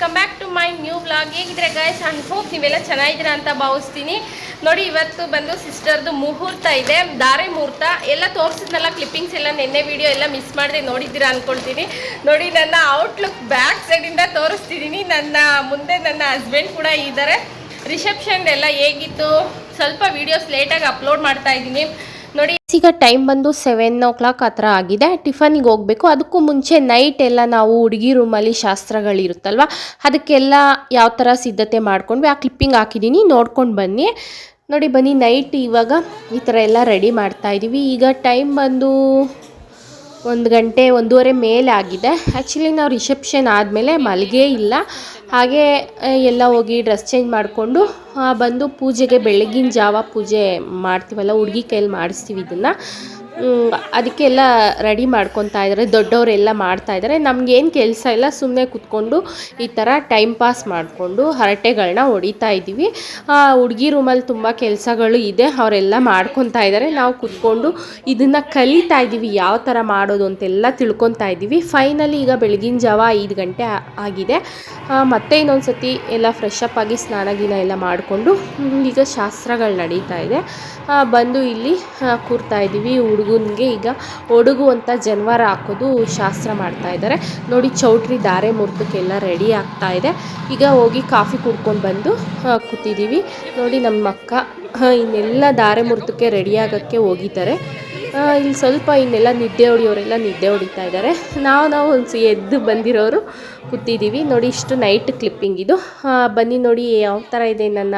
Welcome back to my new blog ಹೇಗಿದ್ರೆ guys I hope ನೀವೆಲ್ಲ ಚೆನ್ನಾಗಿದ್ದೀರಾ ಅಂತ ಭಾವಿಸ್ತೀನಿ. ನೋಡಿ, ಇವತ್ತು ಬಂದು ಸಿಸ್ಟರ್ದು ಮುಹೂರ್ತ ಇದೆ, ದಾರೆ ಮುಹೂರ್ತ. ಎಲ್ಲ ತೋರಿಸಿದ್ನಲ್ಲ ಕ್ಲಿಪ್ಪಿಂಗ್ಸ್ ಎಲ್ಲ ನಿನ್ನೆ ವಿಡಿಯೋ ಎಲ್ಲ ಮಿಸ್ ಮಾಡಿದೆ, ನೋಡಿದ್ದೀರಾ ಅಂದ್ಕೊಳ್ತೀನಿ ನೋಡಿ, ನನ್ನ ಔಟ್ಲುಕ್ ಬ್ಯಾಕ್ ಸೈಡಿಂದ ತೋರಿಸ್ತಿದ್ದೀನಿ. ನನ್ನ ಮುಂದೆ ನನ್ನ ಹಸ್ಬೆಂಡ್ ಕೂಡ ಇದ್ದಾರೆ. ರಿಸೆಪ್ಷನ್ ಎಲ್ಲ ಹೇಗಿತ್ತು? ಸ್ವಲ್ಪ ವೀಡಿಯೋಸ್ ಲೇಟಾಗಿ ಅಪ್ಲೋಡ್ ಮಾಡ್ತಾ ಇದ್ದೀನಿ. ನೋಡಿ, ಈಗ ಟೈಮ್ ಬಂದು ಸೆವೆನ್ ಓ ಕ್ಲಾಕ್ ಹತ್ರ ಆಗಿದೆ. ಟಿಫನಿಗೆ ಹೋಗಬೇಕು. ಅದಕ್ಕೂ ಮುಂಚೆ ನೈಟ್ ಎಲ್ಲ ನಾವು ಹುಡುಗಿ ರೂಮಲ್ಲಿ ಶಾಸ್ತ್ರಗಳಿರುತ್ತಲ್ವ? ಅದಕ್ಕೆಲ್ಲ ಯಾವ ಥರ ಸಿದ್ಧತೆ ಮಾಡ್ಕೊಂಡ್ವಿ, ಆ ಕ್ಲಿಪ್ಪಿಂಗ್ ಹಾಕಿದ್ದೀನಿ ನೋಡ್ಕೊಂಡು ಬನ್ನಿ. ನೋಡಿ, ಬನ್ನಿ ನೈಟ್ ಇವಾಗ ಈ ಥರ ಎಲ್ಲ ರೆಡಿ ಮಾಡ್ತಾ ಇದ್ದೀವಿ ಈಗ ಟೈಮ್ ಬಂದು ಒಂದು ಗಂಟೆ ಒಂದೂವರೆ ಮೇಲೆ ಆಗಿದೆ ಆ್ಯಕ್ಚುಲಿ ನಾವು ರಿಸೆಪ್ಷನ್ ಆದಮೇಲೆ ಮಲಗೇ ಇಲ್ಲ. ಹಾಗೆ ಎಲ್ಲ ಹೋಗಿ ಡ್ರೆಸ್ ಚೇಂಜ್ ಮಾಡಿಕೊಂಡು ಬಂದು ಪೂಜೆಗೆ ಬೆಳಗಿನ ಜಾವ ಪೂಜೆ ಮಾಡ್ತೀವಲ್ಲ, ಹುಡುಗಿ ಕೈಯಲ್ಲಿ ಮಾಡಿಸ್ತೀವಿ ಇದನ್ನು. ಅದಕ್ಕೆಲ್ಲ ರೆಡಿ ಮಾಡ್ಕೊತಾ ಇದ್ದಾರೆ ದೊಡ್ಡವರೆಲ್ಲ ಮಾಡ್ತಾ ಇದ್ದಾರೆ ನಮಗೇನು ಕೆಲಸ ಇಲ್ಲ ಸುಮ್ಮನೆ ಕೂತ್ಕೊಂಡು ಈ ಥರ ಟೈಮ್ ಪಾಸ್ ಮಾಡಿಕೊಂಡು ಹರಟೆಗಳನ್ನ ಹೊಡಿತಾ ಇದ್ದೀವಿ. ಹುಡುಗಿ ರೂಮಲ್ಲಿ ತುಂಬ ಕೆಲಸಗಳು ಇದೆ, ಅವರೆಲ್ಲ ಮಾಡ್ಕೊತಾ ಇದ್ದಾರೆ ನಾವು ಕೂತ್ಕೊಂಡು ಇದನ್ನು ಕಲಿತಾ ಇದ್ದೀವಿ, ಯಾವ ಥರ ಮಾಡೋದು ಅಂತೆಲ್ಲ ತಿಳ್ಕೊತಾ ಇದ್ದೀವಿ. ಫೈನಲಿ ಈಗ ಬೆಳಗಿನ ಜಾವ ಐದು ಗಂಟೆ ಆಗಿದೆ. ಮತ್ತೆ ಇನ್ನೊಂದು ಸತಿ ಎಲ್ಲ ಫ್ರೆಶ್ ಆಗಿ ಸ್ನಾನ ಗಿನ ಎಲ್ಲ ಮಾಡಿಕೊಂಡು ಈಗ ಶಾಸ್ತ್ರಗಳು ನಡೀತಾ ಇದೆ. ಬಂದು ಇಲ್ಲಿ ಕೂರ್ತಾ ಇದ್ದೀವಿ. ಹುಡುಗನಿಗೆ ಈಗ ಒಡುಗು ಜನವಾರ ಹಾಕೋದು ಶಾಸ್ತ್ರ ಮಾಡ್ತಾ ಇದ್ದಾರೆ. ನೋಡಿ, ಚೌಟ್ರಿ ದಾರೆ ಮುಹೂರ್ತಕ್ಕೆಲ್ಲ ರೆಡಿ ಆಗ್ತಾ ಇದೆ. ಈಗ ಹೋಗಿ ಕಾಫಿ ಕುಡ್ಕೊಂಡು ಬಂದು ಕೂತಿದ್ದೀವಿ. ನೋಡಿ, ನಮ್ಮ ಅಕ್ಕ ಇನ್ನೆಲ್ಲ ದಾರೆ ಮುಹೂರ್ತಕ್ಕೆ ರೆಡಿ ಆಗೋಕ್ಕೆ ಹೋಗಿದ್ದಾರೆ. ಇಲ್ಲಿ ಸ್ವಲ್ಪ ಇನ್ನೆಲ್ಲ ನಿದ್ದೆ ಹೊಡಿಯೋರೆಲ್ಲ ನಿದ್ದೆ ಹೊಡಿತಾ ಇದ್ದಾರೆ. ನಾವು ನಾವು ಒಂದು ಎದ್ದು ಬಂದಿರೋರು ಕೂತಿದ್ದೀವಿ. ನೋಡಿ, ಇಷ್ಟು ನೈಟ್ ಕ್ಲಿಪ್ಪಿಂಗ್ ಇದು. ಬನ್ನಿ ನೋಡಿ, ಯಾವ ಥರ ಇದೆ ನನ್ನ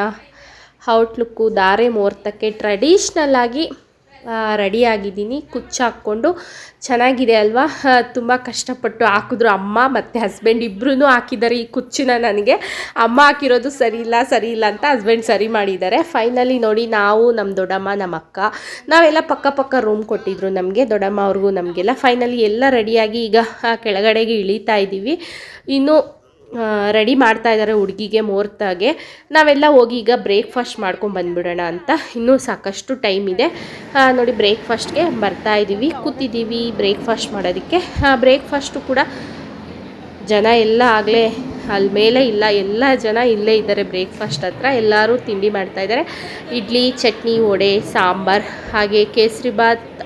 ಔಟ್ಲುಕ್ಕು ದಾರೆ ಮುಹೂರ್ತಕ್ಕೆ ಟ್ರೆಡಿಷ್ನಲ್ ಆಗಿ ರೆಡಿ ಆಗಿದ್ದೀನಿ ಕುಚ್ಚು ಹಾಕ್ಕೊಂಡು ಚೆನ್ನಾಗಿದೆ ಅಲ್ವಾ? ತುಂಬ ಕಷ್ಟಪಟ್ಟು ಹಾಕಿದ್ರು ಅಮ್ಮ ಮತ್ತು ಹಸ್ಬೆಂಡ್ ಇಬ್ಬರೂ ಹಾಕಿದ್ದಾರೆ ಈ ಕುಚ್ಚಿನ ನನಗೆ. ಅಮ್ಮ ಹಾಕಿರೋದು ಸರಿ ಇಲ್ಲ ಸರಿ ಇಲ್ಲ ಅಂತ ಹಸ್ಬೆಂಡ್ ಸರಿ ಮಾಡಿದ್ದಾರೆ. ಫೈನಲಿ ನೋಡಿ ನಾವು ನಮ್ಮ ದೊಡ್ಡಮ್ಮ ನಮ್ಮ ಅಕ್ಕ, ನಾವೆಲ್ಲ ಪಕ್ಕ ಪಕ್ಕ ರೂಮ್ ಕೊಟ್ಟಿದ್ರು ನಮಗೆ, ದೊಡ್ಡಮ್ಮ ಅವ್ರಿಗೂ ನಮಗೆಲ್ಲ. ಫೈನಲಿ ಎಲ್ಲ ರೆಡಿಯಾಗಿ ಈಗ ಕೆಳಗಡೆಗೆ ಇಳಿತಾ ಇದ್ದೀವಿ ಇನ್ನು ರೆಡಿ ಮಾಡ್ತಾ ಇದ್ದಾರೆ ಹುಡುಗಿಗೆ ಮುಹೂರ್ತಾಗೆ. ನಾವೆಲ್ಲ ಹೋಗಿ ಈಗ ಬ್ರೇಕ್ಫಾಸ್ಟ್ ಮಾಡ್ಕೊಂಡು ಬಂದ್ಬಿಡೋಣ ಅಂತ. ಇನ್ನೂ ಸಾಕಷ್ಟು ಟೈಮ್ ಇದೆ. ನೋಡಿ ಬ್ರೇಕ್ಫಾಸ್ಟ್ಗೆ ಬರ್ತಾ ಇದ್ದೀವಿ ಕೂತಿದ್ದೀವಿ ಬ್ರೇಕ್ಫಾಸ್ಟ್ ಮಾಡೋದಕ್ಕೆ. ಬ್ರೇಕ್ಫಾಸ್ಟು ಕೂಡ ಜನ ಎಲ್ಲ ಆಗಲೇ ಅಲ್ಲಿ ಮೇಲೆ ಇಲ್ಲ. ಎಲ್ಲ ಜನ ಇಲ್ಲೇ ಇದ್ದಾರೆ ಬ್ರೇಕ್ಫಾಸ್ಟ್ ಹತ್ರ. ಎಲ್ಲರೂ ತಿಂಡಿ ಮಾಡ್ತಾಯಿದ್ದಾರೆ ಇಡ್ಲಿ, ಚಟ್ನಿ, ವಡೆ, ಸಾಂಬಾರ್, ಹಾಗೆ ಕೇಸರಿ ಬಾತ್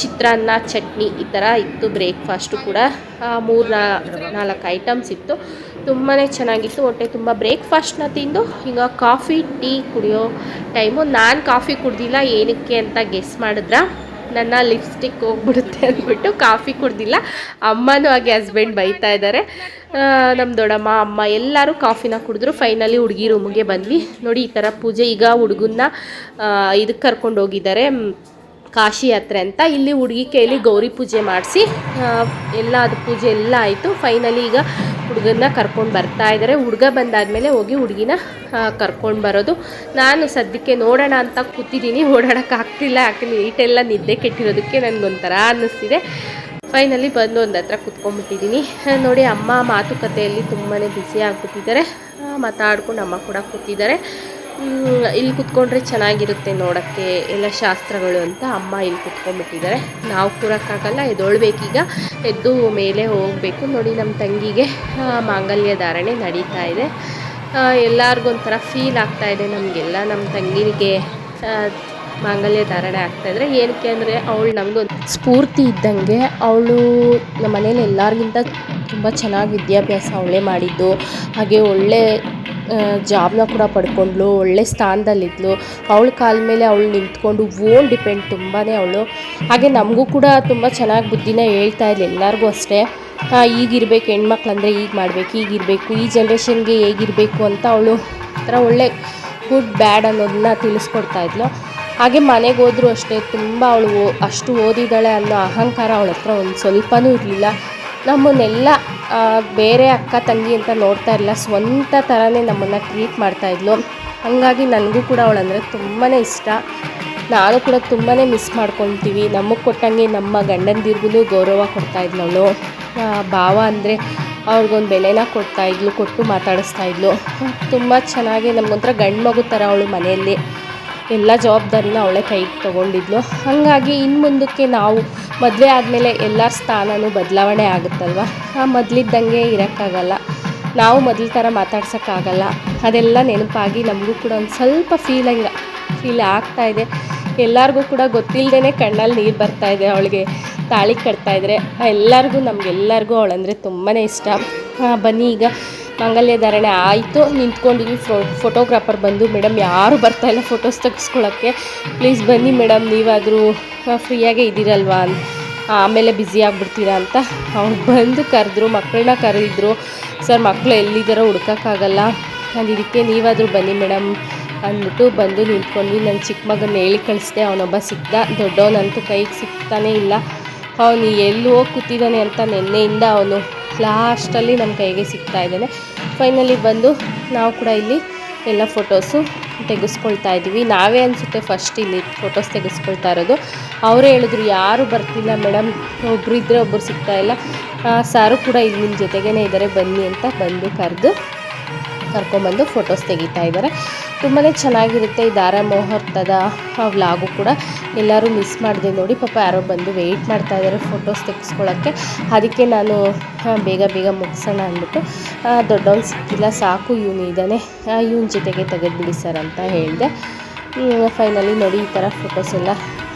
ಚಿತ್ರಾನ್ನ, ಚಟ್ನಿ ಈ ಥರ ಇತ್ತು ಬ್ರೇಕ್ಫಾಸ್ಟು ಕೂಡ. ಮೂರು ನಾಲ್ಕು ಐಟಮ್ಸ್ ಇತ್ತು. ತುಂಬಾ ಚೆನ್ನಾಗಿತ್ತು. ಹೊಟ್ಟೆ ತುಂಬ ಬ್ರೇಕ್ಫಾಸ್ಟ್ನ ತಿಂದು ಈಗ ಕಾಫಿ ಟೀ ಕುಡಿಯೋ ಟೈಮು ನಾನು ಕಾಫಿ ಕುಡ್ದಿಲ್ಲ, ಏನಕ್ಕೆ ಅಂತ ಗೆಸ್ ಮಾಡಿದ್ರ ನನ್ನ ಲಿಪ್ಸ್ಟಿಕ್ ಹೋಗ್ಬಿಡುತ್ತೆ ಅಂದ್ಬಿಟ್ಟು ಕಾಫಿ ಕುಡ್ದಿಲ್ಲ. ಅಮ್ಮನೂ ಹಾಗೆ ಹಸ್ಬೆಂಡ್ ಬೈತಾ ಇದ್ದಾರೆ ನಮ್ಮ ದೊಡ್ಡಮ್ಮ, ಅಮ್ಮ ಎಲ್ಲರೂ ಕಾಫಿನ ಕುಡಿದ್ರು. ಫೈನಲಿ ಹುಡುಗಿ ರೂಮಿಗೆ ಬಂದ್ವಿ. ನೋಡಿ ಈ ಥರ ಪೂಜೆ ಈಗ ಹುಡುಗನ್ನ ಇದಕ್ಕೆ ಕರ್ಕೊಂಡು ಹೋಗಿದ್ದಾರೆ. ಕಾಶಿ ಯಾತ್ರೆ ಅಂತ ಇಲ್ಲಿ ಹುಡುಗಿ ಕೈಯಲ್ಲಿ ಗೌರಿ ಪೂಜೆ ಮಾಡಿಸಿ ಎಲ್ಲ ಅದು ಪೂಜೆ ಎಲ್ಲ ಆಯಿತು. ಫೈನಲಿ ಈಗ ಹುಡುಗನ ಕರ್ಕೊಂಡು ಬರ್ತಾ ಇದ್ದಾರೆ ಹುಡುಗ ಬಂದಾದಮೇಲೆ ಹೋಗಿ ಹುಡುಗಿನ ಕರ್ಕೊಂಡು ಬರೋದು. ನಾನು ಸದ್ಯಕ್ಕೆ ನೋಡೋಣ ಅಂತ ಕೂತಿದ್ದೀನಿ. ಓಡಾಡೋಕ್ಕಾಗ್ತಿಲ್ಲ ಯಾಕೆ ನೀಟೆಲ್ಲ ನಿದ್ದೆ ಕೆಟ್ಟಿರೋದಕ್ಕೆ ನನಗೊಂಥರ ಅನ್ನಿಸ್ತಿದೆ. ಫೈನಲಿ ಬಂದು ಒಂದು ಹತ್ರ ಕೂತ್ಕೊಂಡ್ಬಿಟ್ಟಿದ್ದೀನಿ. ನೋಡಿ, ಅಮ್ಮ ಮಾತುಕತೆಯಲ್ಲಿ ತುಂಬಾ ಬ್ಯುಸಿ ಆಗಿಬಿಟ್ಟಿದ್ದಾರೆ. ಮಾತಾಡ್ಕೊಂಡು ಅಮ್ಮ ಕೂಡ ಕೂತಿದ್ದಾರೆ. ಇಲ್ಲಿ ಕುತ್ಕೊಂಡ್ರೆ ಚೆನ್ನಾಗಿರುತ್ತೆ ನೋಡೋಕ್ಕೆ ಎಲ್ಲ ಶಾಸ್ತ್ರಗಳು ಅಂತ ಅಮ್ಮ ಇಲ್ಲಿ ಕುತ್ಕೊಂಡ್ಬಿಟ್ಟಿದ್ದಾರೆ. ನಾವು ಕೂರೋಕ್ಕಾಗಲ್ಲ, ಎದ್ದೊಳ್ಬೇಕೀಗ. ಎದ್ದು ಮೇಲೆ ಹೋಗಬೇಕು. ನೋಡಿ ನಮ್ಮ ತಂಗಿಗೆ ಮಾಂಗಲ್ಯ ಧಾರಣೆ ನಡೀತಾ ಇದೆ. ಎಲ್ಲರಿಗೂ ಒಂಥರ ಫೀಲ್ ಆಗ್ತಾ ಇದೆ ನಮಗೆಲ್ಲ. ನಮ್ಮ ತಂಗಿಗೆ ಮಾಂಗಲ್ಯ ಧಾರಣೆ ಆಗ್ತಾಯಿದ್ರೆ ಏನಕ್ಕೆ ಅಂದರೆ ಅವಳು ನಮಗೊಂದು ಸ್ಫೂರ್ತಿ ಇದ್ದಂಗೆ ಅವಳು ನಮ್ಮ ಮನೇಲಿ ಎಲ್ಲರಿಗಿಂತ ತುಂಬ ಚೆನ್ನಾಗಿ ವಿದ್ಯಾಭ್ಯಾಸ ಅವಳೇ ಮಾಡಿದ್ದು. ಹಾಗೆ ಒಳ್ಳೆ ಜಾಬ್ನ ಕೂಡ ಪಡ್ಕೊಂಡ್ಳು ಒಳ್ಳೆ ಸ್ಥಾನದಲ್ಲಿದ್ಲು. ಅವಳ ಕಾಲ ಮೇಲೆ ಅವಳು ನಿಂತ್ಕೊಂಡು ಓನ್ ಡಿಪೆಂಡ್ ತುಂಬಾ ಅವಳು. ಹಾಗೆ ನಮಗೂ ಕೂಡ ತುಂಬ ಚೆನ್ನಾಗಿ ಬುದ್ಧಿನ ಹೇಳ್ತಾ ಇದ್ಲು ಎಲ್ಲರಿಗೂ ಅಷ್ಟೇ. ಈಗಿರ್ಬೇಕು ಹೆಣ್ಮಕ್ಳು ಅಂದರೆ ಈಗ ಮಾಡಬೇಕು, ಈಗಿರಬೇಕು, ಈ ಜನ್ರೇಷನ್ಗೆ ಹೇಗಿರಬೇಕು ಅಂತ ಅವಳು ಥರ ಒಳ್ಳೆ ಗುಡ್, ಬ್ಯಾಡ್ ಅನ್ನೋದನ್ನ ತಿಳಿಸ್ಕೊಡ್ತಾ ಇದ್ಲು. ಹಾಗೆ ಮನೆಗೆ ಹೋದರೂ ಅಷ್ಟೇ, ತುಂಬ ಅವಳು ಅಷ್ಟು ಓದಿದ್ದಾಳೆ ಅನ್ನೋ ಅಹಂಕಾರ ಅವಳ ಹತ್ರ ಒಂದು ಸ್ವಲ್ಪನೂ ಇರಲಿಲ್ಲ. ನಮ್ಮನ್ನೆಲ್ಲ ಬೇರೆ ಅಕ್ಕ ತಂಗಿ ಅಂತ ನೋಡ್ತಾ ಇರಲಿಲ್ಲ ಸ್ವಂತ ಥರನೇ ನಮ್ಮನ್ನು ಟ್ರೀಟ್ ಮಾಡ್ತಾಯಿದ್ಲು ಹಾಗಾಗಿ ನನಗೂ ಕೂಡ ಅವಳಂದರೆ ತುಂಬಾ ಇಷ್ಟ. ನಾನು ಕೂಡ ತುಂಬಾ ಮಿಸ್ ಮಾಡ್ಕೊತೀವಿ. ನಮಗೆ ಕೊಟ್ಟಂಗೆ ನಮ್ಮ ಗಂಡಂದಿರ್ಗೂ ಗೌರವ ಕೊಡ್ತಾಯಿದ್ಲು ಅವಳು. ಭಾವ ಅಂದರೆ ಅವ್ರಿಗೊಂದು ಬೆಲೆನ ಕೊಡ್ತಾ ಇದ್ಲು, ಕೊಟ್ಟು ಮಾತಾಡಿಸ್ತಾ ಇದ್ಲು. ತುಂಬ ಚೆನ್ನಾಗಿ ನಮಗೊಂಥರ ಗಂಡು ಮಗು ಥರ ಅವಳು ಮನೆಯಲ್ಲಿ. ಎಲ್ಲ ಜವಾಬ್ದಾರಿನ ಅವಳೇ ಕೈಗೆ ತೊಗೊಂಡಿದ್ಲು. ಹಾಗಾಗಿ ಇನ್ನು ಮುಂದಕ್ಕೆ ನಾವು ಮದುವೆ ಆದಮೇಲೆ ಎಲ್ಲರ ಸ್ಥಾನವೂ ಬದಲಾವಣೆ ಆಗುತ್ತಲ್ವ? ಆ ಮೊದಲಿದ್ದಂಗೆ ಇರೋಕ್ಕಾಗಲ್ಲ. ನಾವು ಮೊದಲ ಥರ ಮಾತಾಡ್ಸೋಕ್ಕಾಗಲ್ಲ. ಅದೆಲ್ಲ ನೆನಪಾಗಿ ನಮಗೂ ಕೂಡ ಒಂದು ಸ್ವಲ್ಪ ಫೀಲಿಂಗ್ ಫೀಲ್ ಆಗ್ತಾ ಇದೆ. ಎಲ್ಲರಿಗೂ ಕೂಡ ಗೊತ್ತಿಲ್ಲದೇ ಕಣ್ಣಲ್ಲಿ ನೀರು ಬರ್ತಾ ಇದೆ, ಅವಳಿಗೆ ತಾಳಿ ಕಟ್ತಾ ಇದ್ರೆ. ಎಲ್ಲರಿಗೂ, ನಮಗೆಲ್ಲರಿಗೂ ಅವಳಂದರೆ ತುಂಬಾ ಇಷ್ಟ. ಬನ್ನಿ ಈಗ ಮಂಗಲ್ಯ ಧಾರಣೆ ಆಯಿತು. ನಿಂತ್ಕೊಂಡಿದ್ವಿ ಫೋ ಫೋಟೋಗ್ರಾಫರ್ ಬಂದು ಮೇಡಮ್ ಯಾರೂ ಇಲ್ಲ ಫೋಟೋಸ್ ತೆಗೆಸ್ಕೊಳ್ಳೋಕ್ಕೆ ಪ್ಲೀಸ್ ಬನ್ನಿ ಮೇಡಮ್ ನೀವಾದರೂ ಫ್ರೀಯಾಗೇ ಇದ್ದೀರಲ್ವಾ ಆಮೇಲೆ ಬ್ಯುಸಿ ಆಗಿಬಿಡ್ತೀರಾ ಅಂತ. ಅವ್ರು ಬಂದು ಕರೆದ್ರು, ಮಕ್ಕಳನ್ನ ಕರೆದಿದ್ರು. ಸರ್ ಮಕ್ಕಳು ಎಲ್ಲಿದ್ದಾರೋ ಹುಡ್ಕೋಕ್ಕಾಗಲ್ಲ. ನಾನು ಇದಕ್ಕೆ ನೀವಾದರೂ ಬನ್ನಿ ಮೇಡಮ್ ಅಂದ್ಬಿಟ್ಟು ಬಂದು ನಿಂತ್ಕೊಂಡ್ವಿ. ನನ್ನ ಚಿಕ್ಕ ಮಗನ ಹೇಳಿ ಕಳಿಸ್ದೆ, ಅವನೊಬ್ಬ ಸಿಕ್ದ ದೊಡ್ಡವನಂತೂ ಕೈಗೆ ಸಿಗ್ತಾನೇ ಇಲ್ಲ. ಅವನು ಎಲ್ಲಿ ಹೋಗಿ ಕೂತಿದ್ದಾನೆ ಅಂತ ನಿನ್ನೆಯಿಂದ ಅವನು ಲಾಸ್ಟಲ್ಲಿ ನಮ್ಮ ಕೈಗೆ ಸಿಗ್ತಾ ಇದ್ದಾನೆ. ಫೈನಲಿ ಬಂದು ನಾವು ಕೂಡ ಇಲ್ಲಿ ಎಲ್ಲ ಫೋಟೋಸು ತೆಗೆಸ್ಕೊಳ್ತಾ ಇದ್ದೀವಿ. ನಾವೇ ಅನಿಸುತ್ತೆ ಫಸ್ಟ್ ಇಲ್ಲಿ ಫೋಟೋಸ್ ತೆಗೆಸ್ಕೊಳ್ತಾ ಇರೋದು. ಅವರೇ ಹೇಳಿದ್ರು, ಯಾರು ಬರ್ತಿಲ್ಲ ಮೇಡಮ್ ಒಬ್ರು ಇದ್ದರೆ ಒಬ್ಬರು ಸಿಗ್ತಾ ಇಲ್ಲ. ಸಾರು ಕೂಡ ಇಲ್ಲಿ ನಿಮ್ಮ ಜೊತೆಗೇ ಇದ್ದಾರೆ ಬನ್ನಿ ಅಂತ ಬಂದು ಕರೆದು ಕರ್ಕೊಂಬಂದು ಫೋಟೋಸ್ ತೆಗಿತಾ ಇದ್ದಾರೆ. ತುಂಬಾ ಚೆನ್ನಾಗಿರುತ್ತೆ ಈ ದಾರ ಮುಹೂರ್ತದ ವ್ಲಾಗು ಕೂಡ. ಎಲ್ಲರೂ ಮಿಸ್ ಮಾಡಿದೆ ನೋಡಿ. ಪಾಪ ಯಾರೋ ಬಂದು ವೆಯ್ಟ್ ಮಾಡ್ತಾ ಇದ್ದಾರೆ ಫೋಟೋಸ್ ತೆಗೆಸ್ಕೊಳ್ಳೋಕ್ಕೆ ಅದಕ್ಕೆ ನಾನು ಬೇಗ ಬೇಗ ಮುಗಿಸೋಣ ಅಂದ್ಬಿಟ್ಟು ದೊಡ್ಡವನು ಸಿಕ್ಕಿಲ್ಲ, ಸಾಕು, ಇವನು ಇದ್ದಾನೆ ಇವನ ಜೊತೆಗೆ ತೆಗೆದುಬಿಡಿ ಸರ್ ಅಂತ ಹೇಳಿದೆ. ಫೈನಲಿ ನೋಡಿ ಈ ಥರ ಫೋಟೋಸ್ ಎಲ್ಲ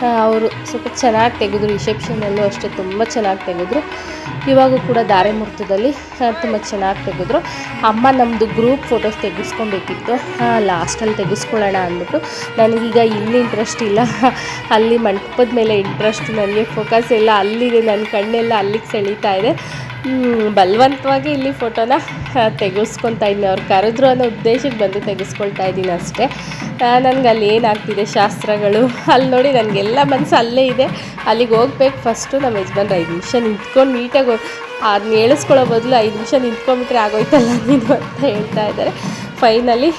ಅವರು ಸ್ವಲ್ಪ ಚೆನ್ನಾಗಿ ತೆಗೆದ್ರು ರಿಸೆಪ್ಷನಲ್ಲೂ ಅಷ್ಟೇ ತುಂಬ ಚೆನ್ನಾಗಿ ತೆಗೆದ್ರು. ಇವಾಗೂ ಕೂಡ ಧಾರೆ ಮುಹೂರ್ತದಲ್ಲಿ ತುಂಬ ಚೆನ್ನಾಗಿ ತೆಗೆದ್ರು. ಅಮ್ಮ ನಮ್ಮದು ಗ್ರೂಪ್ ಫೋಟೋಸ್ ತೆಗೆಸ್ಕೊಬೇಕಿತ್ತು ಲಾಸ್ಟಲ್ಲಿ ತೆಗೆಸ್ಕೊಳ್ಳೋಣ ಅಂದ್ಬಿಟ್ಟು. ನನಗೀಗ ಇಲ್ಲಿ ಇಂಟ್ರೆಸ್ಟ್ ಇಲ್ಲ. ಅಲ್ಲಿ ಮಂಟಪದ ಮೇಲೆ ಇಂಟ್ರೆಸ್ಟ್ ನನಗೆ ಫೋಕಸ್ ಎಲ್ಲ ಅಲ್ಲಿದೆ ನನ್ನ ಕಣ್ಣೆಲ್ಲ ಅಲ್ಲಿಗೆ ಸೆಳೀತಾ ಇದೆ. ಬಲವಂತವಾಗಿ ಇಲ್ಲಿ ಫೋಟೋನ ತೆಗೆಸ್ಕೊತಾ ಇದ್ದೀನಿ. ಅವ್ರು ಕರೆದ್ರು ಅನ್ನೋ ಉದ್ದೇಶಕ್ಕೆ ಬಂದು ತೆಗೆಸ್ಕೊಳ್ತಾ ಇದ್ದೀನಿ ಅಷ್ಟೇ. ನನಗೆ ಅಲ್ಲಿ ಏನಾಗ್ತಿದೆ ಶಾಸ್ತ್ರಗಳು? ಅಲ್ಲಿ ನೋಡಿ ನನಗೆಲ್ಲ ಮನಸ್ಸು ಅಲ್ಲೇ ಇದೆ. ಅಲ್ಲಿಗೆ ಹೋಗ್ಬೇಕು. ಫಸ್ಟು ನಮ್ಮ ಯಜಮಾನ್ರು ಐದು ನಿಮಿಷ ನಿಂತ್ಕೊಂಡು ನೀಟಾಗಿ ಅದನ್ನ ಹೇಳಿಸ್ಕೊಳ್ಳೋ ಬದಲು ಐದು ನಿಮಿಷ ನಿಂತ್ಕೊಂಡ್ಬಿಟ್ರೆ ಆಗೋಯ್ತಲ್ಲ ನೀನು ಅಂತ ಹೇಳ್ತಾ ಇದ್ದಾರೆ. ಫೈನಲಿ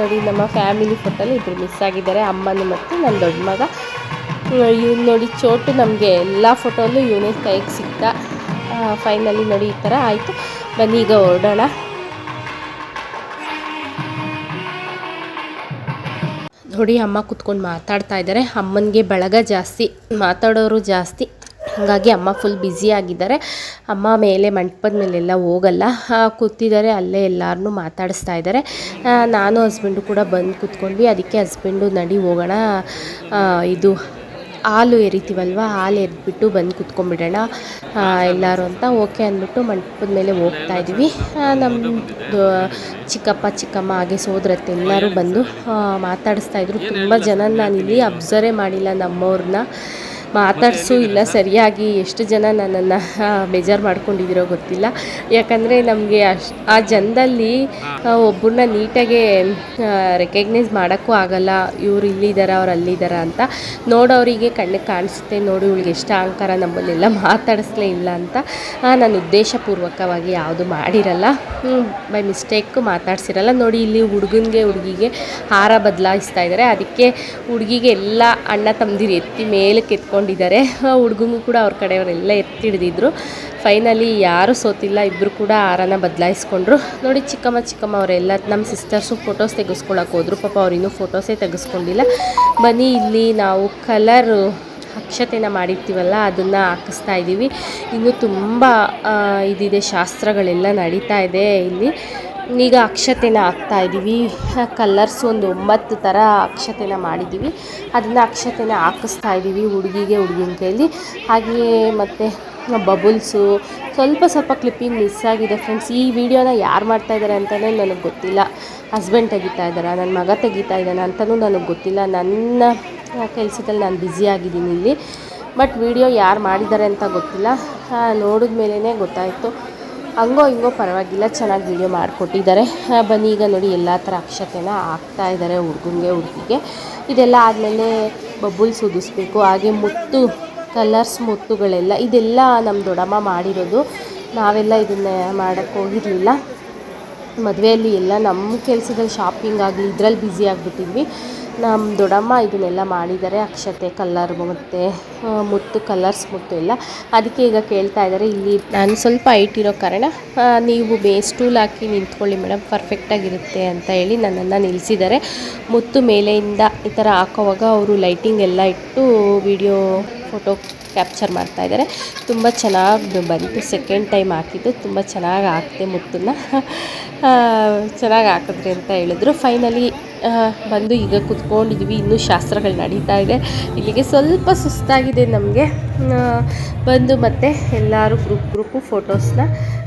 ನೋಡಿ ನಮ್ಮ ಫ್ಯಾಮಿಲಿ ಫೋಟೋಲಿ ಇಬ್ಬರು ಮಿಸ್ ಆಗಿದ್ದಾರೆ. ಅಮ್ಮನ ಮತ್ತು ನನ್ನ ದೊಡ್ಡ ಮಗ. ಇವ್ನು ನೋಡಿ ಚೋಟು ನಮಗೆ ಎಲ್ಲ ಫೋಟೋಲ್ಲೂ ಇವನೇ ಕೈಗೆ ಸಿಕ್ತ ಫೈನಲಿ ನೋಡಿ ಈ ಥರ ಆಯಿತು. ಬನ್ನಿ, ಈಗ ಹೊರಡೋಣ. ನೋಡಿ, ಅಮ್ಮ ಕುತ್ಕೊಂಡು ಮಾತಾಡ್ತಾ ಇದ್ದಾರೆ. ಅಮ್ಮನಿಗೆ ಬಳಗ ಜಾಸ್ತಿ, ಮಾತಾಡೋರು ಜಾಸ್ತಿ. ಹಾಗಾಗಿ ಅಮ್ಮ ಫುಲ್ ಬ್ಯುಸಿ ಆಗಿದ್ದಾರೆ. ಅಮ್ಮ ಮೇಲೆ, ಮಂಟಪದ ಮೇಲೆಲ್ಲ ಹೋಗಲ್ಲ. ಕೂತಿದ್ದಾರೆ, ಅಲ್ಲೇ ಎಲ್ಲರನ್ನೂ ಮಾತಾಡಿಸ್ತಾ ಇದ್ದಾರೆ. ನಾನು ಹಸ್ಬೆಂಡು ಕೂಡ ಬಂದು ಕೂತ್ಕೊಂಡ್ವಿ. ಅದಕ್ಕೆ ಹಸ್ಬೆಂಡು ನಡಿ ಹೋಗೋಣ. ಇದು ಹಾಲು ಎರಿತೀವಲ್ವ? ಹಾಲು ಎದ್ಬಿಟ್ಟು ಬಂದು ಕುತ್ಕೊಂಡ್ಬಿಡೋಣ. ಎಲ್ಲರೂ ಅಂತ ಓಕೆ ಅಂದ್ಬಿಟ್ಟು ಮಂಟಪದ ಮೇಲೆ ಹೋಗ್ತಾ ಇದ್ವಿ ನಮ್ಮ ಚಿಕ್ಕಪ್ಪ, ಚಿಕ್ಕಮ್ಮ ಹಾಗೆ ಸೋದರತ್ತೆ ಎಲ್ಲರೂ ಬಂದು ಮಾತಾಡಿಸ್ತಾ ಇದ್ರು. ತುಂಬ ಜನ ಇಲ್ಲಿ ಅಬ್ಸರ್ವೇ ಮಾಡಿಲ್ಲ ನಮ್ಮವ್ರನ್ನ. ಮಾತಾಡಿಸು ಇಲ್ಲ ಸರಿಯಾಗಿ ಎಷ್ಟು ಜನ ನನ್ನನ್ನು ಬೇಜಾರು ಮಾಡ್ಕೊಂಡಿದ್ದೀರೋ ಗೊತ್ತಿಲ್ಲ. ಯಾಕಂದರೆ ನಮಗೆ ಅಷ್ಟು ಆ ಜನದಲ್ಲಿ ಒಬ್ಬರನ್ನ ನೀಟಾಗಿ ರೆಕಗ್ನೈಸ್ ಮಾಡೋಕ್ಕೂ ಆಗಲ್ಲ. ಇವ್ರು ಇಲ್ಲಿದ್ದಾರೆ ಅವ್ರು ಅಲ್ಲಿದ್ದಾರೆ ಅಂತ. ನೋಡೋರಿಗೆ ಕಣ್ಣಿಗೆ ಕಾಣಿಸುತ್ತೆ ನೋಡಿ ಇವಳಿಗೆ ಎಷ್ಟು ಅಹಂಕಾರ ನಮ್ಮಲ್ಲೆಲ್ಲ ಮಾತಾಡಿಸ್ಲೇ ಇಲ್ಲ ಅಂತ. ನಾನು ಉದ್ದೇಶಪೂರ್ವಕವಾಗಿ ಯಾವುದು ಮಾಡಿರಲ್ಲ. ಬೈ ಮಿಸ್ಟೇಕು ಮಾತಾಡ್ಸಿರಲ್ಲ. ನೋಡಿ ಇಲ್ಲಿ ಹುಡುಗನಿಗೆ ಹುಡುಗಿಗೆ ಹಾರ ಬದಲಾಯಿಸ್ತಾ ಇದ್ದಾರೆ ಅದಕ್ಕೆ ಹುಡುಗಿಗೆ ಎಲ್ಲ ಅಣ್ಣ ತಮ್ಮದಿರು ಎತ್ತಿ ಮೇಲಕ್ಕೆ ಎತ್ಕೊಂಡಿದ್ದಾರೆ ಹುಡುಗಂಗೂ ಕೂಡ ಅವ್ರ ಕಡೆಯವರೆಲ್ಲ ಎತ್ತಿ ಹಿಡಿದಿದ್ರು ಫೈನಲಿ ಯಾರೂ ಸೋತಿಲ್ಲ ಇಬ್ಬರು ಕೂಡ ಆರನ ಬದಲಾಯಿಸ್ಕೊಂಡ್ರು. ನೋಡಿ ಚಿಕ್ಕಮ್ಮ ಚಿಕ್ಕಮ್ಮ ಅವರೆಲ್ಲ ನಮ್ಮ ಸಿಸ್ಟರ್ಸು ಫೋಟೋಸ್ ತೆಗೆಸ್ಕೊಳಕ್ಕೆ ಹೋದ್ರು. ಪಾಪ ಅವ್ರು ಇನ್ನೂ ಫೋಟೋಸೇ ತೆಗೆಸ್ಕೊಂಡಿಲ್ಲ. ಬನ್ನಿ ಇಲ್ಲಿ ನಾವು ಕಲರು ಅಕ್ಷತೆನ ಮಾಡಿರ್ತೀವಲ್ಲ, ಅದನ್ನು ಹಾಕಿಸ್ತಾ ಇದ್ದೀವಿ ಇನ್ನೂ ತುಂಬ ಇದಿದೆ, ಶಾಸ್ತ್ರಗಳೆಲ್ಲ ನಡೀತಾ ಇದೆ ಇಲ್ಲಿ. ಈಗ ಅಕ್ಷತೆನ ಹಾಕ್ತಾ ಇದ್ದೀವಿ. ಕಲರ್ಸ್ ಒಂದು ಒಂಬತ್ತು ಥರ ಅಕ್ಷತೆನ ಮಾಡಿದ್ದೀವಿ. ಅದನ್ನು ಅಕ್ಷತೆನ ಹಾಕಿಸ್ತಾ ಇದ್ದೀವಿ ಹುಡುಗಿಗೆ ಹುಡುಗಿನ ಕೈಯಲ್ಲಿ ಹಾಗೆಯೇ ಮತ್ತು ಬಬುಲ್ಸು ಸ್ವಲ್ಪ ಸ್ವಲ್ಪ ಕ್ಲಿಪ್ಪಿಂಗ್ ಮಿಸ್ ಆಗಿದೆ ಫ್ರೆಂಡ್ಸ್ ಈ ವಿಡಿಯೋನ ಯಾರು ಮಾಡ್ತಾ ಇದ್ದಾರೆ ಅಂತಲೇ ನನಗೆ ಗೊತ್ತಿಲ್ಲ. ಹಸ್ಬೆಂಡ್ ತೆಗಿತಾ ಇದ್ದಾರೆ ನನ್ನ ಮಗ ತೆಗಿತಾ ಇದ್ದಾನೆ ಅಂತಲೂ ನನಗೆ ಗೊತ್ತಿಲ್ಲ. ನನ್ನ ಕೆಲಸದಲ್ಲಿ ನಾನು ಬ್ಯುಸಿ ಆಗಿದ್ದೀನಿ ಇಲ್ಲಿ. ಬಟ್ ವಿಡಿಯೋ ಯಾರು ಮಾಡಿದ್ದಾರೆ ಅಂತ ಗೊತ್ತಿಲ್ಲ. ನೋಡಿದ ಮೇಲೇ ಗೊತ್ತಾಯಿತು. ಹಂಗೋ ಹಿಂಗೋ ಪರವಾಗಿಲ್ಲ, ಚೆನ್ನಾಗಿ ವೀಡಿಯೋ ಮಾಡಿಕೊಟ್ಟಿದ್ದಾರೆ. ಬನ್ನಿ, ಈಗ ನೋಡಿ ಎಲ್ಲ ಥರ ಅಕ್ಷತೆನ ಹಾಕ್ತಾ ಇದ್ದಾರೆ ಹುಡುಗನಿಗೆ ಹುಡುಗಿಗೆ. ಇದೆಲ್ಲ ಆದಮೇಲೆ ಬಬುಲ್ಸ್ ಉದಿಸ್ಬೇಕು ಹಾಗೆ ಮುತ್ತು ಕಲರ್ಸ್ ಮುತ್ತುಗಳೆಲ್ಲ, ಇದೆಲ್ಲ ನಮ್ಮ ದೊಡ್ಡಮ್ಮ ಮಾಡಿರೋದು. ನಾವೆಲ್ಲ ಇದನ್ನ ಮಾಡೋಕ್ಕೆ ಹೋಗಿರಲಿಲ್ಲ. ಮದುವೆಯಲ್ಲಿ ಎಲ್ಲ ನಮ್ಮ ಕೆಲಸದಲ್ಲಿ ಶಾಪಿಂಗ್ ಆಗಲಿ ಇದರಲ್ಲಿ ಬ್ಯುಸಿ ಆಗಿಬಿಟ್ಟಿದ್ವಿ. ನಮ್ಮ ದೊಡ್ಡಮ್ಮ ಇದನ್ನೆಲ್ಲ ಮಾಡಿದ್ದಾರೆ, ಅಕ್ಷತೆ ಕಲ್ಲರ್ ಮತ್ತು ಮುತ್ತು ಕಲರ್ಸ್ ಮುತ್ತು ಎಲ್ಲ. ಅದಕ್ಕೆ ಈಗ ಕೇಳ್ತಾ ಇದ್ದಾರೆ, ಇಲ್ಲಿ ನಾನು ಸ್ವಲ್ಪ ಹೈಟ್ ಇರೋ ಕಾರಣ ನೀವು ಬೇ ಸ್ಟೂಲ್ ಹಾಕಿ ನಿಂತ್ಕೊಳ್ಳಿ ಮೇಡಮ್ ಪರ್ಫೆಕ್ಟಾಗಿರುತ್ತೆ ಅಂತ ಹೇಳಿ ನನ್ನನ್ನು ನಿಲ್ಲಿಸಿದ್ದಾರೆ ಮುತ್ತು ಮೇಲೆಯಿಂದ ಈ ಥರ ಹಾಕೋವಾಗ ಅವರು ಲೈಟಿಂಗ್ ಎಲ್ಲ ಇಟ್ಟು ವಿಡಿಯೋ ಫೋಟೋ ಕ್ಯಾಪ್ಚರ್ ಮಾಡ್ತಾ ಇದ್ದಾರೆ. ತುಂಬ ಚೆನ್ನಾಗಿ ಬಂತು ಸೆಕೆಂಡ್ ಟೈಮ್ ಹಾಕಿದ್ದು, ತುಂಬ ಚೆನ್ನಾಗಿ ಹಾಕಿದೆ ಮುತ್ತನ್ನು. ಚೆನ್ನಾಗಿ ಹಾಕಿದ್ರಿ ಅಂತ ಹೇಳಿದ್ರು. ಫೈನಲಿ ಬಂದು ಈಗ ಕುತ್ಕೊಂಡಿದ್ವಿ. ಇನ್ನೂ ಶಾಸ್ತ್ರಗಳು ನಡೀತಾ ಇದೆ. ಇಲ್ಲಿಗೆ ಸ್ವಲ್ಪ ಸುಸ್ತಾಗಿದೆ ನಮಗೆ. ಬಂದು ಮತ್ತೆ ಎಲ್ಲರೂ ಗ್ರೂಪ್ ಗ್ರೂಪು ಫೋಟೋಸ್ನ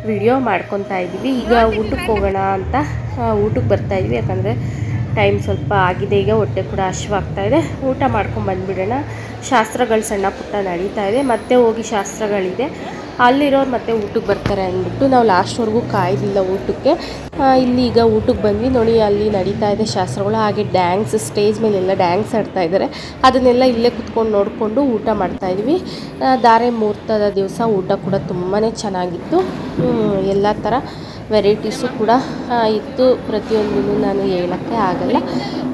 ವಿಡಿಯೋ ಮಾಡ್ಕೊತಾ ಇದ್ದೀವಿ. ಈಗ ಊಟಕ್ಕೆ ಹೋಗೋಣ ಅಂತ ಊಟಕ್ಕೆ ಬರ್ತಾ ಇದ್ವಿ ಯಾಕಂದರೆ ಟೈಮ್ ಸ್ವಲ್ಪ ಆಗಿದೆ. ಈಗ ಹೊಟ್ಟೆ ಕೂಡ ಹಶ್ವಾಗ್ತಾ ಇದೆ. ಊಟ ಮಾಡ್ಕೊಂಡು ಬಂದುಬಿಡೋಣ. ಶಾಸ್ತ್ರಗಳು ಸಣ್ಣ ಪುಟ್ಟ ನಡೀತಾ ಇದೆ. ಮತ್ತೆ ಹೋಗಿ ಶಾಸ್ತ್ರಗಳಿದೆ. ಅಲ್ಲಿರೋರು ಮತ್ತೆ ಊಟಕ್ಕೆ ಬರ್ತಾರೆ ಅಂದ್ಬಿಟ್ಟು ನಾವು ಲಾಸ್ಟ್ವರೆಗೂ ಕಾಯ್ದಿಲ್ಲ ಊಟಕ್ಕೆ. ಇಲ್ಲಿ ಈಗ ಊಟಕ್ಕೆ ಬಂದ್ವಿ. ನೋಡಿ, ಅಲ್ಲಿ ನಡೀತಾ ಇದೆ ಶಾಸ್ತ್ರಗಳು, ಹಾಗೆ ಡ್ಯಾನ್ಸ್ ಸ್ಟೇಜ್ ಮೇಲೆಲ್ಲ ಡ್ಯಾನ್ಸ್ ಆಡ್ತಾ ಇದ್ದಾರೆ. ಅದನ್ನೆಲ್ಲ ಇಲ್ಲೇ ಕುತ್ಕೊಂಡು ನೋಡಿಕೊಂಡು ಊಟ ಮಾಡ್ತಾ ಇದ್ವಿ. ಧಾರೆ ಮುಹೂರ್ತದ ದಿವಸ ಊಟ ಕೂಡ ತುಂಬಾ ಚೆನ್ನಾಗಿತ್ತು. ಎಲ್ಲ ಥರ ವೆರೈಟೀಸು ಕೂಡ ಇತ್ತು. ಪ್ರತಿಯೊಂದೂ ನಾನು ಹೇಳೋಕ್ಕೆ ಆಗಲ್ಲ.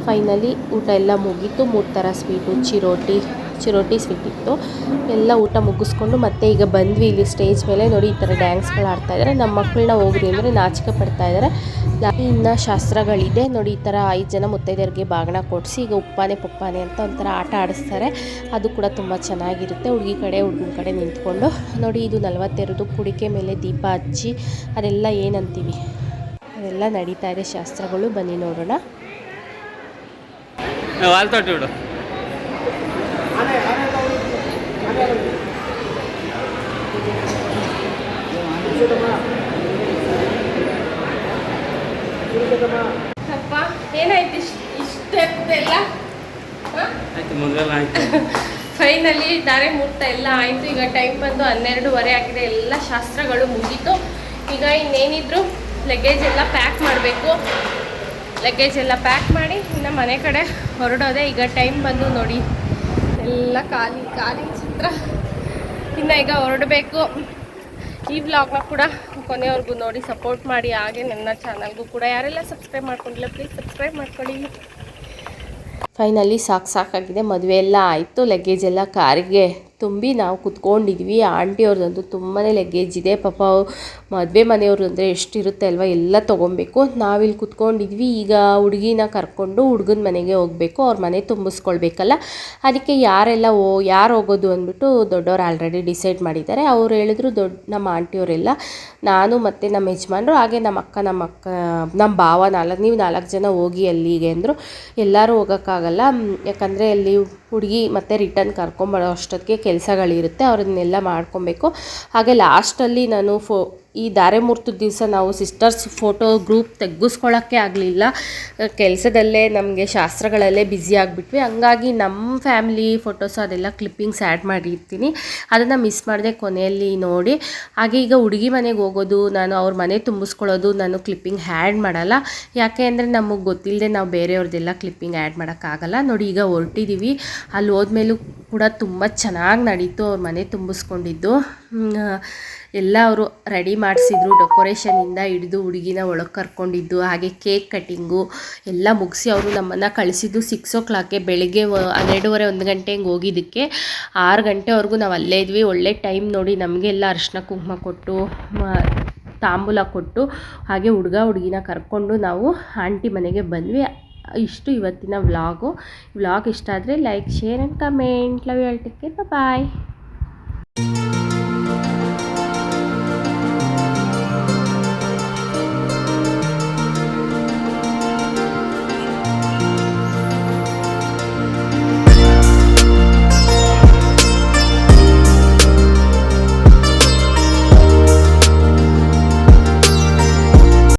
ಫೈನಲಿ ಊಟ ಎಲ್ಲ ಮುಗೀತು. ಮೂರು ಥರ ಸ್ವೀಟು, ಚಿರೋಟಿ ಚಿರೋಟಿ ಸ್ವೀಟ್ ಇತ್ತು ಎಲ್ಲ ಊಟ ಮುಗಿಸ್ಕೊಂಡು ಮತ್ತೆ ಈಗ ಬಂದ್ವಿ ಇಲ್ಲಿ ಸ್ಟೇಜ್ ಮೇಲೆ. ನೋಡಿ, ಈ ಥರ ಡ್ಯಾನ್ಸ್ಗಳು ಆಡ್ತಾ ಇದ್ದಾರೆ. ನಮ್ಮ ಮಕ್ಕಳನ್ನ ಹೋಗ್ರಿ ಅಂದರೆ ನಾಚಿಕೆ ಪಡ್ತಾ ಇದ್ದಾರೆ. ಇನ್ನು ಶಾಸ್ತ್ರಗಳಿದೆ. ನೋಡಿ, ಈ ಥರ ಐದು ಜನ ಮುತ್ತೈದೆಯರಿಗೆ ಬಾಗಣ ಕೊಡಿಸಿ ಈಗ ಉಪ್ಪಾನೆ ಪಪ್ಪಾನೆ ಅಂತ ಒಂಥರ ಆಟ ಆಡಿಸ್ತಾರೆ. ಅದು ಕೂಡ ತುಂಬ ಚೆನ್ನಾಗಿರುತ್ತೆ. ಹುಡುಗಿ ಕಡೆ, ಹುಡುಗನ ಕಡೆ ನಿಂತ್ಕೊಂಡು. ನೋಡಿ, ಇದು ನಲವತ್ತೆರಡು ಕುಡಿಕೆ ಮೇಲೆ ದೀಪ ಹಚ್ಚಿ ಅದೆಲ್ಲ ಏನಂತೀವಿ? ಅದೆಲ್ಲ ನಡೀತಾ ಇದೆ ಶಾಸ್ತ್ರಗಳು. ಬನ್ನಿ ನೋಡೋಣ. ಅಪ್ಪ ಏನಾಯ್ತು ಇಷ್ಟು ಇಷ್ಟೆಲ್ಲ ಆಯ್ತು ಮೊದಲೆಲ್ಲ ಆಯ್ತು. ಫೈನಲಿ ಧಾರೆ ಮುಹೂರ್ತ ಎಲ್ಲ ಆಯಿತು. ಈಗ ಟೈಮ್ ಬಂದು ಹನ್ನೆರಡೂವರೆ ಆಗಿದೆ. ಎಲ್ಲ ಶಾಸ್ತ್ರಗಳು ಮುಗೀತು. ಈಗ ಇನ್ನೇನಿದ್ರು ಲಗೇಜ್ ಎಲ್ಲ ಪ್ಯಾಕ್ ಮಾಡಬೇಕು. ಲಗೇಜ್ ಎಲ್ಲ ಪ್ಯಾಕ್ ಮಾಡಿ ಇನ್ನು ಮನೆ ಕಡೆ ಹೊರಡೋದೆ. ಈಗ ಟೈಮ್ ಬಂದು ನೋಡಿ. ಎಲ್ಲ ಖಾಲಿ ಖಾಲಿ ಚಿತ್ರ. ಇನ್ನು ಈಗ ಹೊರಡಬೇಕು. ಈ ವ್ಲಾಗ್ನ ಕೂಡ ಕೊನೆವರೆಗೂ ನೋಡಿ ಸಪೋರ್ಟ್ ಮಾಡಿ. ಹಾಗೆ ನನ್ನ ಚಾನಲ್ಗೂ ಕೂಡ ಯಾರೆಲ್ಲ ಸಬ್ಸ್ಕ್ರೈಬ್ ಮಾಡ್ಕೊಂಡಿಲ್ಲ ಪ್ಲೀಸ್ ಸಬ್ಸ್ಕ್ರೈಬ್ ಮಾಡ್ಕೊಳ್ಳಿ. ಫೈನಲಿ ಸಾಕು ಸಾಕಾಗಿದೆ. ಮದುವೆ ಎಲ್ಲ ಆಯಿತು. ಲಗೇಜ್ ಎಲ್ಲ ಕಾರಿಗೆ ತುಂಬಿ ನಾವು ಕುತ್ಕೊಂಡಿದ್ವಿ. ಆಂಟಿ ಅವ್ರದ್ದಂತೂ ತುಂಬಾ ಲಗೇಜ್ ಇದೆ. ಪಾಪ ಮದುವೆ ಮನೆಯವ್ರು ಅಂದರೆ ಎಷ್ಟಿರುತ್ತೆ ಅಲ್ವಾ? ಎಲ್ಲ ತೊಗೊಬೇಕು. ನಾವಿಲ್ಲಿ ಕುತ್ಕೊಂಡಿದ್ವಿ. ಈಗ ಹುಡುಗಿನ ಕರ್ಕೊಂಡು ಹುಡುಗನ ಮನೆಗೆ ಹೋಗಬೇಕು. ಅವ್ರ ಮನೆ ತುಂಬಿಸ್ಕೊಳ್ಬೇಕಲ್ಲ? ಅದಕ್ಕೆ ಯಾರೆಲ್ಲ ಓ, ಯಾರು ಹೋಗೋದು ಅಂದ್ಬಿಟ್ಟು ದೊಡ್ಡವ್ರು ಆಲ್ರೆಡಿ ಡಿಸೈಡ್ ಮಾಡಿದ್ದಾರೆ. ಅವ್ರು ಹೇಳಿದ್ರು ದೊಡ್ಡ ನಮ್ಮ ಆಂಟಿಯವರೆಲ್ಲ, ನಾನು ಮತ್ತು ನಮ್ಮ ಯಜಮಾನರು, ಹಾಗೆ ನಮ್ಮ ಅಕ್ಕ ನಮ್ಮ ಅಕ್ಕ, ನಮ್ಮ ಭಾವ ನಾಲ್ಕು, ನೀವು ನಾಲ್ಕು ಜನ ಹೋಗಿ ಅಲ್ಲಿಗೆ ಅಂದರು. ಎಲ್ಲರೂ ಹೋಗೋಕ್ಕಾಗಲ್ಲ. ಯಾಕಂದರೆ ಅಲ್ಲಿ ಹುಡುಗಿ ಮತ್ತೆ ರಿಟರ್ನ್ ಕರ್ಕೊಂಬರೋ ಅಷ್ಟೊತ್ತಿಗೆ ಕೆಲಸಗಳಿರುತ್ತೆ ಅವ್ರನ್ನೆಲ್ಲ ಮಾಡ್ಕೊಬೇಕು. ಹಾಗೆ ಲಾಸ್ಟಲ್ಲಿ ನಾನು ಫೋ ಈ ಧಾರೆ ಮುಹೂರ್ತದ ದಿವಸ ನಾವು ಸಿಸ್ಟರ್ಸ್ ಫೋಟೋ ಗ್ರೂಪ್ ತೆಗ್ಗಿಸ್ಕೊಳ್ಳೋಕ್ಕೆ ಆಗಲಿಲ್ಲ. ಕೆಲಸದಲ್ಲೇ ನಮಗೆ ಶಾಸ್ತ್ರಗಳಲ್ಲೇ ಬ್ಯುಸಿ ಆಗಿಬಿಟ್ವಿ. ಹಂಗಾಗಿ ನಮ್ಮ ಫ್ಯಾಮಿಲಿ ಫೋಟೋಸ್ ಅದೆಲ್ಲ ಕ್ಲಿಪ್ಪಿಂಗ್ಸ್ ಆ್ಯಡ್ ಮಾಡಿರ್ತೀನಿ. ಅದನ್ನು ಮಿಸ್ ಮಾಡದೆ ಕೊನೆಯಲ್ಲಿ ನೋಡಿ. ಹಾಗೆ ಈಗ ಹುಡುಗಿ ಮನೆಗೆ ಹೋಗೋದು, ನಾನು ಅವ್ರ ಮನೆ ತುಂಬಿಸ್ಕೊಳ್ಳೋದು ನಾನು ಕ್ಲಿಪ್ಪಿಂಗ್ ಆ್ಯಡ್ ಮಾಡಲ್ಲ. ಯಾಕೆ ಅಂದರೆ ನಮಗೆ ಗೊತ್ತಿಲ್ಲದೆ ನಾವು ಬೇರೆಯವ್ರದ್ದೆಲ್ಲ ಕ್ಲಿಪ್ಪಿಂಗ್ ಆ್ಯಡ್ ಮಾಡೋಕ್ಕಾಗಲ್ಲ ನೋಡಿ ಈಗ ಹೊರಟಿದ್ದೀವಿ ಅಲ್ಲಿ ಹೋದ್ಮೇಲೂ ಕೂಡ ತುಂಬ ಚೆನ್ನಾಗಿ ನಡೀತು. ಅವ್ರ ಮನೆ ತುಂಬಿಸ್ಕೊಂಡಿದ್ದು. ಎಲ್ಲ ಅವರು ರೆಡಿ ಮಾಡಿಸಿದ್ರು ಡೆಕೋರೇಷನಿಂದ ಹಿಡಿದು ಹುಡುಗಿನ ಒಳಗೆ ಕರ್ಕೊಂಡಿದ್ದು, ಹಾಗೆ ಕೇಕ್ ಕಟ್ಟಿಂಗು ಎಲ್ಲ ಮುಗಿಸಿ ಅವರು ನಮ್ಮನ್ನು ಕಳಿಸಿದ್ದು ಸಿಕ್ಸ್ ಓ ಕ್ಲಾಕ್ಗೆ ಬೆಳಗ್ಗೆ ಹನ್ನೆರಡುವರೆ ಒಂದು ಗಂಟೆ ಹಂಗೆ ಹೋಗಿದ್ದಕ್ಕೆ. ಆರು ಗಂಟೆವರೆಗೂ ನಾವು ಅಲ್ಲೇ ಇದ್ವಿ. ಒಳ್ಳೆ ಟೈಮ್ ನೋಡಿ ನಮಗೆಲ್ಲ ಅರಿಶಿನ ಕುಂಕುಮ ಕೊಟ್ಟು ತಾಂಬೂಲ ಕೊಟ್ಟು, ಹಾಗೆ ಹುಡುಗ ಹುಡುಗಿನ ಕರ್ಕೊಂಡು ನಾವು ಆಂಟಿ ಮನೆಗೆ ಬಂದ್ವಿ. ಇಷ್ಟು ಇವತ್ತಿನ ವ್ಲಾಗು ವ್ಲಾಗ್ ಇಷ್ಟ ಆದರೆ like share and comment love care bye